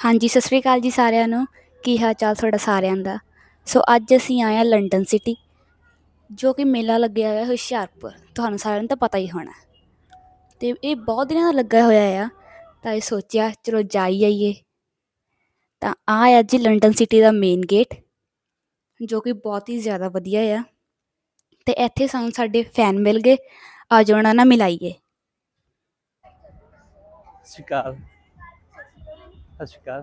ਹਾਂਜੀ, ਸਤਿ ਸ਼੍ਰੀ ਅਕਾਲ ਜੀ ਸਾਰਿਆਂ ਨੂੰ। ਕੀ ਹਾਲ ਚਾਲ ਤੁਹਾਡਾ ਸਾਰਿਆਂ ਦਾ? ਸੋ ਅੱਜ ਅਸੀਂ ਆਏ ਹਾਂ ਲੰਡਨ ਸਿਟੀ, ਜੋ ਕਿ ਮੇਲਾ ਲੱਗਿਆ ਹੋਇਆ ਹੁਸ਼ਿਆਰਪੁਰ। ਤੁਹਾਨੂੰ ਸਾਰਿਆਂ ਨੂੰ ਤਾਂ ਪਤਾ ਹੀ ਹੋਣਾ। ਤੇ ਇਹ ਬਹੁਤ ਦਿਨਾਂ ਦਾ ਲੱਗਾ ਹੋਇਆ ਆ, ਤਾਂ ਇਹ ਸੋਚਿਆ ਚਲੋ ਜਾਈ ਆਈਏ। ਤਾਂ ਆ ਹੈ ਜੀ ਲੰਡਨ ਸਿਟੀ ਦਾ ਮੇਨ ਗੇਟ, ਜੋ ਕਿ ਬਹੁਤ ਹੀ ਜ਼ਿਆਦਾ ਵਧੀਆ ਆ। ਤੇ ਇੱਥੇ ਸਾਨੂੰ ਸਾਡੇ ਫੈਨ ਮਿਲ ਗਏ। ਆ ਜਾਓ ਉਹਨਾਂ ਨਾਲ ਮਿਲਾਈਏ। ਸਤਿ ਸ਼੍ਰੀ ਅਕਾਲ। ਸਤਿ ਸ਼੍ਰੀ ਅਕਾਲ।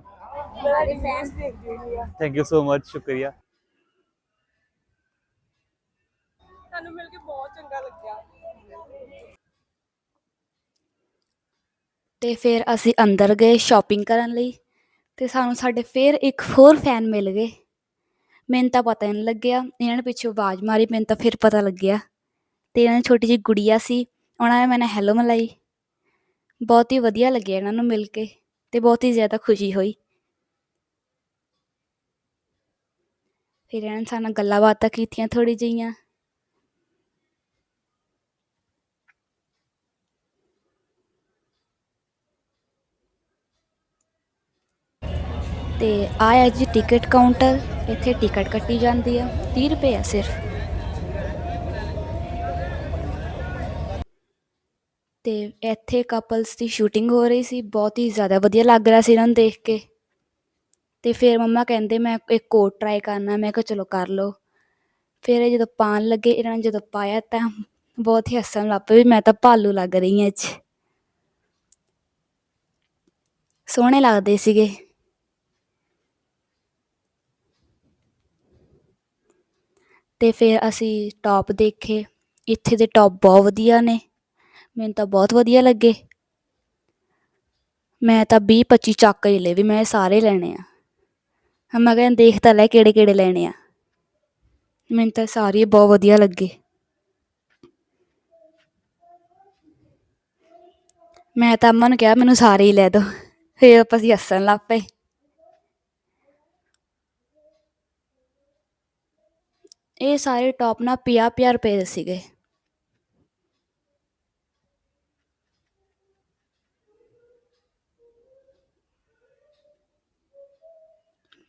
ਤੁਹਾਡੇ ਫੈਨਸ ਦੇਖਦੇ ਹੁੰਦੇ ਆ। ਥੈਂਕ ਯੂ ਸੋ ਮਚ ਸ਼ੁਕਰੀਆ। ਤੁਹਾਨੂੰ ਮਿਲ ਕੇ ਬਹੁਤ ਚੰਗਾ ਲੱਗਿਆ। ਤੇ ਫਿਰ ਅਸੀਂ ਅੰਦਰ ਗਏ ਸ਼ਾਪਿੰਗ ਕਰਨ ਲਈ ਤੇ ਸਾਨੂੰ ਸਾਡੇ ਫਿਰ ਇੱਕ ਹੋਰ ਫੈਨ ਮਿਲ ਗਏ। ਮੈਨੂੰ ਤਾਂ ਪਤਾ ਹੀ ਨਹੀਂ ਲੱਗਿਆ ਇਹਨਾਂ ਨੇ ਪਿੱਛੋਂ ਆਵਾਜ਼ ਮਾਰੀ ਮੈਨੂੰ ਤਾਂ ਫਿਰ ਪਤਾ ਲੱਗਿਆ। ਤੇ ਇਹਨਾਂ ਦੀ ਛੋਟੀ ਜਿਹੀ ਗੁੜੀਆ ਸੀ ਉਹਨਾਂ ਨੇ ਮੈਨੂੰ ਹੈਲੋ ਮਲਾਈ। ਬਹੁਤ ਹੀ ਵਧੀਆ ਲੱਗਿਆ ਇਹਨਾਂ ਨੂੰ ਮਿਲ ਕੇ। ਤੇ ਬਹੁਤ ਹੀ ਜ਼ਿਆਦਾ ਖੁਸ਼ੀ ਹੋਈ। ਫਿਰ ਇਹਨਾਂ ਨੇ ਸਾਡੇ ਨਾਲ ਗੱਲਾਂ ਬਾਤਾਂ ਕੀਤੀਆਂ ਥੋੜੀ ਜਿਹੀਆਂ। ਤੇ ਆਇਆ ਜੀ ਟਿਕਟ ਕਾਊਂਟਰ, ਇੱਥੇ ਟਿਕਟ ਕੱਟੀ ਜਾਂਦੀ ਆ 30 ਰੁਪਏ ਆ ਸਿਰਫ। ਅਤੇ ਇੱਥੇ ਕਪਲਸ ਦੀ ਸ਼ੂਟਿੰਗ ਹੋ ਰਹੀ ਸੀ, ਬਹੁਤ ਹੀ ਜ਼ਿਆਦਾ ਵਧੀਆ ਲੱਗ ਰਿਹਾ ਸੀ ਇਹਨਾਂ ਨੂੰ ਦੇਖ ਕੇ। ਅਤੇ ਫਿਰ ਮੰਮਾ ਕਹਿੰਦੇ, ਮੈਂ ਇੱਕ ਕੋਟ ਟਰਾਈ ਕਰਨਾ, ਮੈਂ ਕਿਹਾ ਚਲੋ ਕਰ ਲਓ। ਫਿਰ ਇਹ ਜਦੋਂ ਪਾਉਣ ਲੱਗੇ, ਇਹਨਾਂ ਨੇ ਜਦੋਂ ਪਾਇਆ ਤਾਂ ਬਹੁਤ ਹੀ ਹੱਸਣ ਲੱਗ ਪਏ ਵੀ ਮੈਂ ਤਾਂ ਭਾਲੂ ਲੱਗ ਰਹੀ ਹਾਂ ਅੱਜ ਸੋਹਣੇ ਲੱਗਦੇ ਸੀਗੇ। ਤੇ ਫਿਰ ਅਸੀਂ ਟੌਪ ਦੇਖੇ। ਇੱਥੇ ਦੇ ਟੌਪ ਬਹੁਤ ਵਧੀਆ ਨੇ। ਮੈਨੂੰ ਤਾਂ ਬਹੁਤ ਵਧੀਆ ਲੱਗੇ। ਮੈਂ ਤਾਂ 20 25 ਚੱਕ ਹੀ ਲਏ ਵੀ ਮੈਂ ਇਹ ਸਾਰੇ ਲੈਣੇ ਆ। ਹਾਂ, ਮੈਂ ਕਹਿੰਦਾ ਦੇਖ ਤਾਂ ਲੈ ਕਿਹੜੇ ਕਿਹੜੇ ਲੈਣੇ ਆ। ਮੈਨੂੰ ਤਾਂ ਸਾਰੇ ਬਹੁਤ ਵਧੀਆ ਲੱਗੇ। ਮੈਂ ਤਾਂ ਅਮਨ ਨੂੰ ਕਿਹਾ ਮੈਨੂੰ ਸਾਰੇ ਹੀ ਲੈ ਦੋ, ਫਿਰ ਆਪਾਂ ਅਸੀਂ ਹੱਸਣ ਲੱਗ ਪਏ। ਇਹ ਸਾਰੇ ਟੌਪ ਨਾ ਪੰਜਾਹ ਪੰਜਾਹ ਰੁਪਏ ਦੇ ਸੀਗੇ।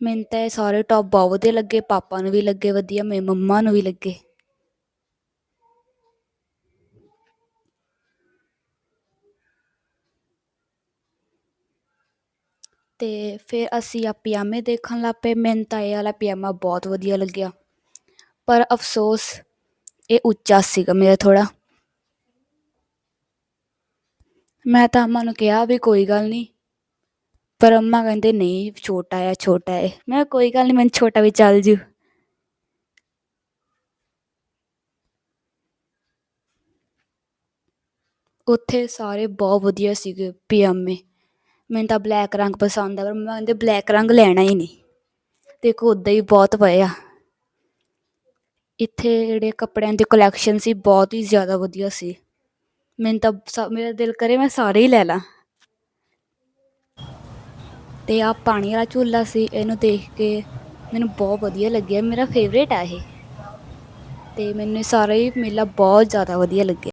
ਮੈਨੂੰ ਤਾਂ ਇਹ ਸਾਰੇ ਟੌਪ ਬਹੁਤ ਵਧੀਆ ਲੱਗੇ, ਪਾਪਾ ਨੂੰ ਵੀ ਲੱਗੇ ਵਧੀਆ, ਮੇਰੀ ਮੰਮਾ ਨੂੰ ਵੀ ਲੱਗੇ। ਤੇ ਫਿਰ ਅਸੀਂ ਆ ਪਜਾਮੇ ਦੇਖਣ ਲੱਗ ਪਏ, ਮੈਨੂੰ ਤਾਂ ਇਹ ਵਾਲਾ ਪਜਾਮਾ ਬਹੁਤ ਵਧੀਆ ਲੱਗਿਆ। ਪਰ ਅਫਸੋਸ, ਇਹ ਉੱਚਾ ਸੀਗਾ ਮੇਰਾ ਥੋੜਾ ਮੈਂ ਤਾਂ ਅੰਮਾ ਨੂੰ ਕਿਹਾ ਵੀ ਕੋਈ ਗੱਲ ਨਹੀਂ ਪਰ ਅੰਮਾ ਕਹਿੰਦੇ, ਨਹੀਂ, ਛੋਟਾ ਹੈ ਛੋਟਾ ਹੈ ਮੈਂ ਕਿਹਾ, ਕੋਈ ਗੱਲ ਨਹੀਂ ਮੈਨੂੰ ਛੋਟਾ ਵੀ ਚੱਲ ਜੂ। ਉੱਥੇ ਸਾਰੇ ਬਹੁਤ ਵਧੀਆ ਸੀਗੇ ਪਜਾਮੇ। ਮੈਨੂੰ ਤਾਂ ਬਲੈਕ ਰੰਗ ਪਸੰਦ ਆ, ਪਰ ਮੰਮਾ ਕਹਿੰਦੇ, ਬਲੈਕ ਰੰਗ ਲੈਣਾ ਹੀ ਨਹੀਂ। ਦੇਖੋ, ਉੱਦਾਂ ਹੀ ਬਹੁਤ ਪਏ ਆ। ਇੱਥੇ ਜਿਹੜੇ ਕੱਪੜਿਆਂ ਦੀ ਕਲੈਕਸ਼ਨ ਸੀ, ਬਹੁਤ ਹੀ ਜ਼ਿਆਦਾ ਵਧੀਆ ਸੀ। ਮੈਨੂੰ ਤਾਂ ਸ- ਮੇਰਾ ਦਿਲ ਕਰੇ ਮੈਂ ਸਾਰੇ ਹੀ ਲੈ ਲਾਂ। ਅਤੇ ਆ ਪਾਣੀ ਵਾਲਾ ਝੂਲਾ ਸੀ, ਇਹਨੂੰ ਦੇਖ ਕੇ ਮੈਨੂੰ ਬਹੁਤ ਵਧੀਆ ਲੱਗਿਆ। ਮੇਰਾ ਫੇਵਰੇਟ ਆ ਇਹ। ਅਤੇ ਮੈਨੂੰ ਇਹ ਸਾਰਾ ਹੀ ਮੇਲਾ ਬਹੁਤ ਜ਼ਿਆਦਾ ਵਧੀਆ ਲੱਗਿਆ।